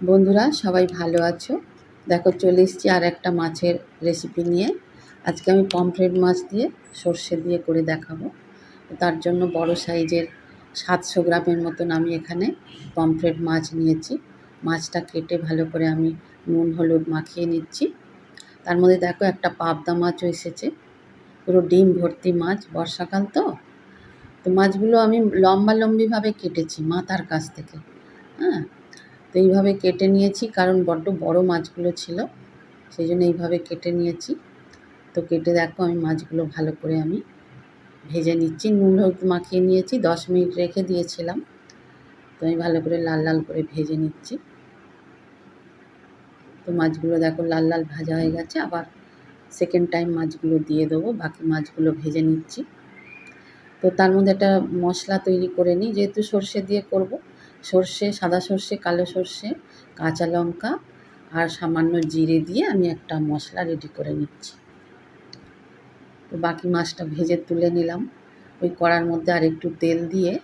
বন্ধুরা, সবাই ভালো আছো? দেখো, চলে এসেছি আর একটা মাছের রেসিপি নিয়ে। আজকে আমি পমফ্রেট মাছ দিয়ে সর্ষে দিয়ে করে দেখাবো। তার জন্য বড় সাইজের সাতশো গ্রামের মতন আমি এখানে পমফ্রেট মাছ নিয়েছি। মাছটা কেটে ভালো করে আমি নুন, হলুদ মাখিয়ে নিচ্ছি। তার মধ্যে দেখো, একটা পাবদা মাছও এসেছে। পুরো ডিম ভর্তি মাছ, বর্ষাকাল তো? তো মাছগুলো আমি লম্বা লম্বিভাবে কেটেছি মাথার কাছ থেকে। হ্যাঁ? তো এইভাবে কেটে নিয়েছি, কারণ বড্ড বড় মাছগুলো ছিল সেই জন্য এইভাবে কেটে নিয়েছি। তো কেটে দেখো, আমি মাছগুলো ভালো করে আমি ভেজে নিচ্ছি। নুন, হলুদ মাখিয়ে নিয়েছি, দশ মিনিট রেখে দিয়েছিলাম। তো আমি ভালো করে লাল লাল করে ভেজে নিচ্ছি। তো মাছগুলো দেখো, লাল লাল ভাজা হয়ে গেছে। আবার সেকেন্ড টাইম মাছগুলো দিয়ে দেবো, বাকি মাছগুলো ভেজে নিচ্ছি। তো তার মধ্যে একটা মশলা তৈরি করে নিই, যেহেতু সর্ষে দিয়ে করব। সর্ষে, সাদা সর্ষে, কালো সর্ষে, কাঁচা লঙ্কা আর সামান্য জিরে দিয়ে আমি একটা মশলা রেডি করে নিচ্ছি। তো বাকি মাছটা ভেজে তুলে নিলাম। ওই কড়ার মধ্যে আর একটু তেল দিয়ে,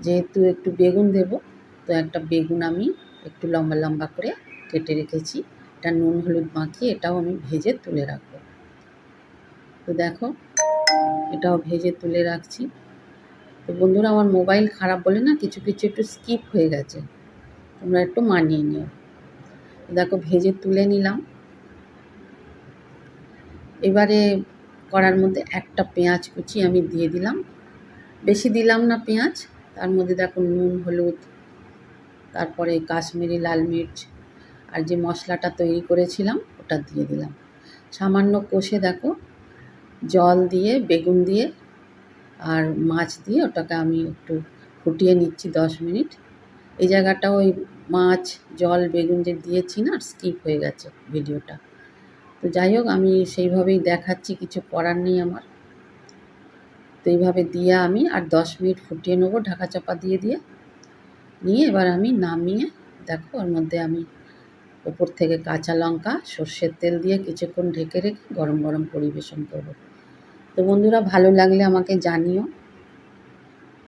যেহেতু একটু বেগুন দেব, তো একটা বেগুন আমি একটু লম্বা লম্বা করে কেটে রেখেছি। এটা নুন, হলুদ মাখিয়ে এটাও আমি ভেজে তুলে রাখব। তো দেখো, এটাও ভেজে তুলে রাখছি। তো বন্ধুরা, আমার মোবাইল খারাপ বলে না কিছু কিছু একটু স্কিপ হয়ে গেছে। তোমরা একটু মানিয়ে নিও। দেখো, ভেজে তুলে নিলাম। এবারে কড়ার মধ্যে একটা পেঁয়াজ কুচি আমি দিয়ে দিলাম। বেশি দিলাম না পেঁয়াজ, তার মধ্যে দেখো নুন, হলুদ, তারপরে কাশ্মীরি লাল মির্চ আর যে মশলাটা তৈরি করেছিলাম, ওটা দিয়ে দিলাম। সামান্য কষে দেখো, জল দিয়ে, বেগুন দিয়ে আর মাছ দিয়ে ওটাকে আমি একটু ফুটিয়ে নিচ্ছি দশ মিনিট। এই জায়গাটা ওই মাছ, জল, বেগুন যে দিয়েছি না স্কিপ হয়ে গেছে ভিডিওটা। তো যাই হোক, আমি সেইভাবেই দেখাচ্ছি, কিছু করার নেই আমার। তো এইভাবে দিয়ে আমি আর দশ মিনিট ফুটিয়ে নেব, ঢাকা চাপা দিয়ে দিয়ে। নিয়ে এবার আমি নামিয়ে, দেখো, ওর মধ্যে আমি ওপর থেকে কাঁচা লঙ্কা, সর্ষের তেল দিয়ে কিছুক্ষণ ঢেকে রেখে গরম গরম পরিবেশন করব। তো বন্ধুরা ভালো লাগলে আমাকে জানিও।